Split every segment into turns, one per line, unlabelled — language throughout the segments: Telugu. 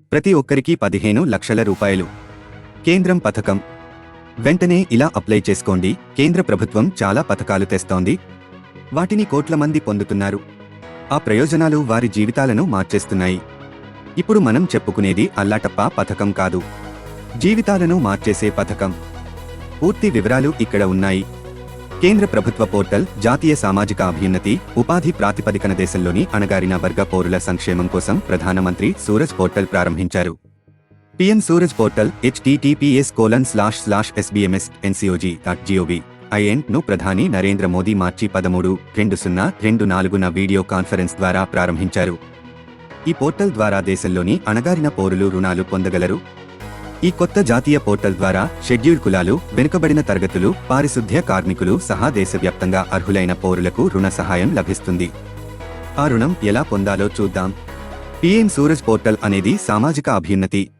ప్రతి ఒక్కరికి పదిహేను లక్షల రూపాయలు. కేంద్రం పథకం. వెంటనే ఇలా అప్లై చేసుకోండి. కేంద్ర ప్రభుత్వం చాలా పథకాలు తెస్తోంది. వాటిని కోట్ల మంది పొందుతున్నారు. ఆ ప్రయోజనాలు వారి జీవితాలను మార్చేస్తున్నాయి. ఇప్పుడు మనం చెప్పుకునేది అల్లాటప్ప పథకం కాదు. జీవితాలను మార్చేసే పథకం. పూర్తి వివరాలు ఇక్కడ ఉన్నాయి. కేంద్ర ప్రభుత్వ పోర్టల్ జాతీయ సామాజిక అభ్యున్నతి ఉపాధి ప్రాతిపదికన దేశంలోని అణగారిన వర్గ పౌరుల సంక్షేమం కోసం ప్రధానమంత్రి సూరజ్ పోర్టల్ ప్రారంభించారు. PM Suraj portal HTTPS colon slash slash SBMS NCOG dot GOV ఐఎన్ను ప్రధాని నరేంద్ర మోదీ మార్చి పదమూడు రెండు సున్నా రెండు నాలుగున వీడియో కాన్ఫరెన్స్ ద్వారా ప్రారంభించారు. ఈ పోర్టల్ ద్వారా దేశంలోని అణగారిన పౌరులు రుణాలు పొందగలరు. ఈ కొత్త జాతీయ పోర్టల్ ద్వారా షెడ్యూల్డ్ కులాలు వెనుకబడిన తరగతులు పారిశుద్ధ్య కార్మికులు సహా దేశవ్యాప్తంగా అర్హులైన పౌరులకు రుణ సహాయం లభిస్తుంది. ఆ రుణం ఎలా పొందాలో చూద్దాం. పిఎం సూరజ్ పోర్టల్ అనేది సామాజిక అభ్యున్నతి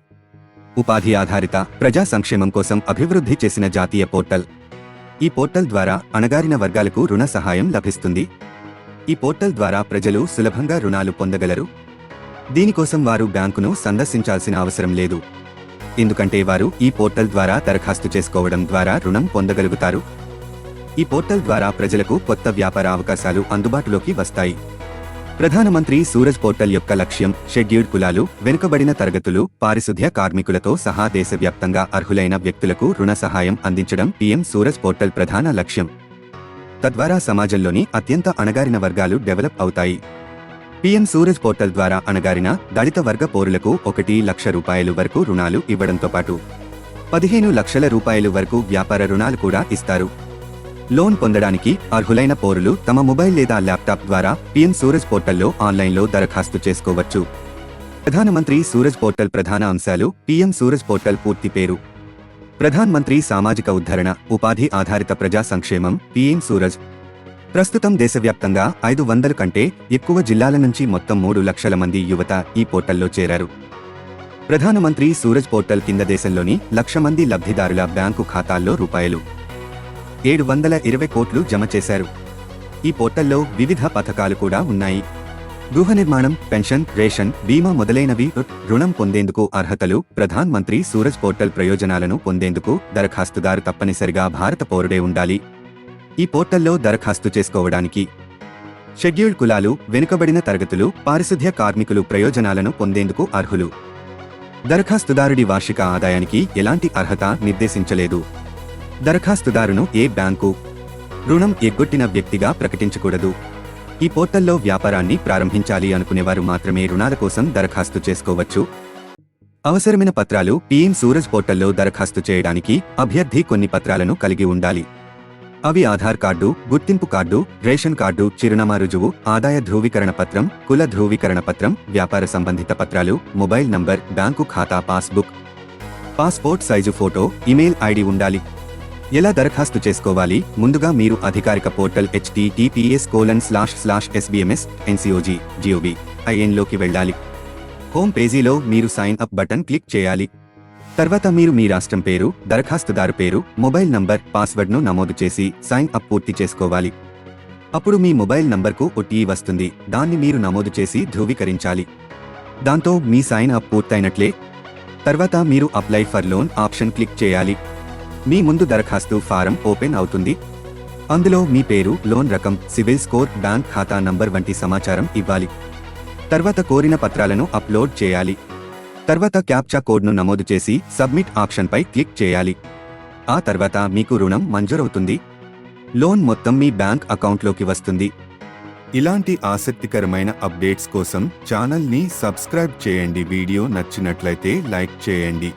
ఉపాధి ఆధారిత ప్రజా సంక్షేమం కోసం అభివృద్ధి చేసిన జాతీయ పోర్టల్. ఈ పోర్టల్ ద్వారా అణగారిన వర్గాలకు రుణ సహాయం లభిస్తుంది. ఈ పోర్టల్ ద్వారా ప్రజలు సులభంగా రుణాలు పొందగలరు. దీనికోసం వారు బ్యాంకును సందర్శించాల్సిన అవసరం లేదు. ఎందుకంటే వారు ఈ పోర్టల్ ద్వారా దరఖాస్తు చేసుకోవడం ద్వారా రుణం పొందగలుగుతారు. ఈ పోర్టల్ ద్వారా ప్రజలకు కొత్త వ్యాపార అవకాశాలు అందుబాటులోకి వస్తాయి. ప్రధానమంత్రి సూరజ్ పోర్టల్ యొక్క లక్ష్యం షెడ్యూల్డ్ కులాలు వెనుకబడిన తరగతులు పారిశుద్ధ్య కార్మికులతో సహా దేశవ్యాప్తంగా అర్హులైన వ్యక్తులకు రుణ సహాయం అందించడం పీఎం సూరజ్ పోర్టల్ ప్రధాన లక్ష్యం. తద్వారా సమాజంలోని అత్యంత అణగారిన వర్గాలు డెవలప్ అవుతాయి. పీఎం సూరజ్ పోర్టల్ ద్వారా అణగారిన దళిత వర్గ పౌరులకు ఒకటి లక్ష రూపాయలు వరకు రుణాలు ఇవ్వడంతో పాటు పదిహేను లక్షల రూపాయలు వరకు వ్యాపార రుణాలు కూడా ఇస్తారు. లోన్ పొందడానికి అర్హులైన పౌరులు తమ మొబైల్ లేదా ల్యాప్టాప్ ద్వారా పీఎం సూరజ్ పోర్టల్లో ఆన్లైన్లో దరఖాస్తు చేసుకోవచ్చు. ప్రధానమంత్రి సూరజ్ పోర్టల్ ప్రధాన అంశాలు పీఎం సూరజ్ పోర్టల్ పూర్తి పేరు. ప్రధాన్ మంత్రి సామాజిక ఉద్ధరణ ఉపాధి ఆధారిత ప్రజా సంక్షేమం పీఎం సూరజ్ ప్రస్తుతం దేశవ్యాప్తంగా ఐదు వందల కంటే ఎక్కువ జిల్లాల నుంచి మొత్తం మూడు లక్షల మంది యువత ఈ పోర్టల్లో చేరారు. ప్రధానమంత్రి సూరజ్ పోర్టల్ కింద దేశంలోని లక్ష మంది లబ్ధిదారుల బ్యాంకు ఖాతాల్లో రూపాయలు ఏడు వందల ఇరవై కోట్లు జమ చేశారు. ఈ పోర్టల్లో వివిధ పథకాలు కూడా ఉన్నాయి. గృహ నిర్మాణం పెన్షన్ రేషన్ బీమా మొదలైనవి రుణం పొందేందుకు అర్హతలు ప్రధాన్ మంత్రి సూరజ్ పోర్టల్ ప్రయోజనాలను పొందేందుకు దరఖాస్తుదారు తప్పనిసరిగా భారత పౌరుడే ఉండాలి. ఈ పోర్టల్లో దరఖాస్తు చేసుకోవడానికి షెడ్యూల్డ్ కులాలు వెనుకబడిన తరగతులు పారిశుద్ధ్య కార్మికులు ప్రయోజనాలను పొందేందుకు అర్హులు. దరఖాస్తుదారుడి వార్షిక ఆదాయానికి ఎలాంటి అర్హత నిర్దేశించలేదు. దరఖాస్తుదారును ఏ బ్యాంకు రుణం ఎగ్గొట్టిన వ్యక్తిగా ప్రకటించకూడదు. ఈ పోర్టల్లో వ్యాపారాన్ని ప్రారంభించాలి అనుకునేవారు మాత్రమే రుణాల కోసం దరఖాస్తు చేసుకోవచ్చు. అవసరమైన పత్రాలు పీఎం సూరజ్ పోర్టల్లో దరఖాస్తు చేయడానికి అభ్యర్థి కొన్ని పత్రాలను కలిగి ఉండాలి. అవి ఆధార్ కార్డు గుర్తింపు కార్డు రేషన్ కార్డు చిరునామా రుజువు ఆదాయ ధృవీకరణ పత్రం కుల ధృవీకరణ పత్రం వ్యాపార సంబంధిత పత్రాలు మొబైల్ నంబర్ బ్యాంకు ఖాతా passbook. Passport size photo email ID ఉండాలి. ఎలా దరఖాస్తు చేసుకోవాలి? ముందుగా మీరు అధికారిక portal HTTPS colon slash slash SBMS NCOG GOV ఐఎన్లోకి వెళ్ళాలి. హోమ్ పేజీలో మీరు సైన్ అప్ బటన్ క్లిక్ చేయాలి. తర్వాత మీరు మీ రాష్ట్రం పేరు దరఖాస్తుదారు పేరు మొబైల్ నంబర్ పాస్వర్డ్ను నమోదు చేసి సైన్ అప్ పూర్తి చేసుకోవాలి. అప్పుడు మీ మొబైల్ నంబర్కు ఓటీ వస్తుంది. దాన్ని మీరు నమోదు చేసి ధృవీకరించాలి. దాంతో మీ సైన్ అప్ పూర్తయినట్లే. తర్వాత మీరు apply for loan option click చేయాలి. మీ ముందు దరఖాస్తు ఫారం ఓపెన్ అవుతుంది. అందులో మీ పేరు లోన్ రకం సివిల్ స్కోర్ బ్యాంక్ ఖాతా నంబర్ వంటి సమాచారం ఇవ్వాలి. తర్వాత కోరిన పత్రాలను అప్లోడ్ చేయాలి. తర్వాత క్యాప్చా కోడ్ను నమోదు చేసి సబ్మిట్ ఆప్షన్పై క్లిక్ చేయాలి. ఆ తర్వాత మీకు రుణం మంజూరవుతుంది. లోన్ మొత్తం మీ బ్యాంక్ అకౌంట్లోకి వస్తుంది. ఇలాంటి ఆసక్తికరమైన అప్డేట్స్ కోసం ఛానల్ని సబ్స్క్రైబ్ చేయండి. వీడియో నచ్చినట్లయితే లైక్ చేయండి.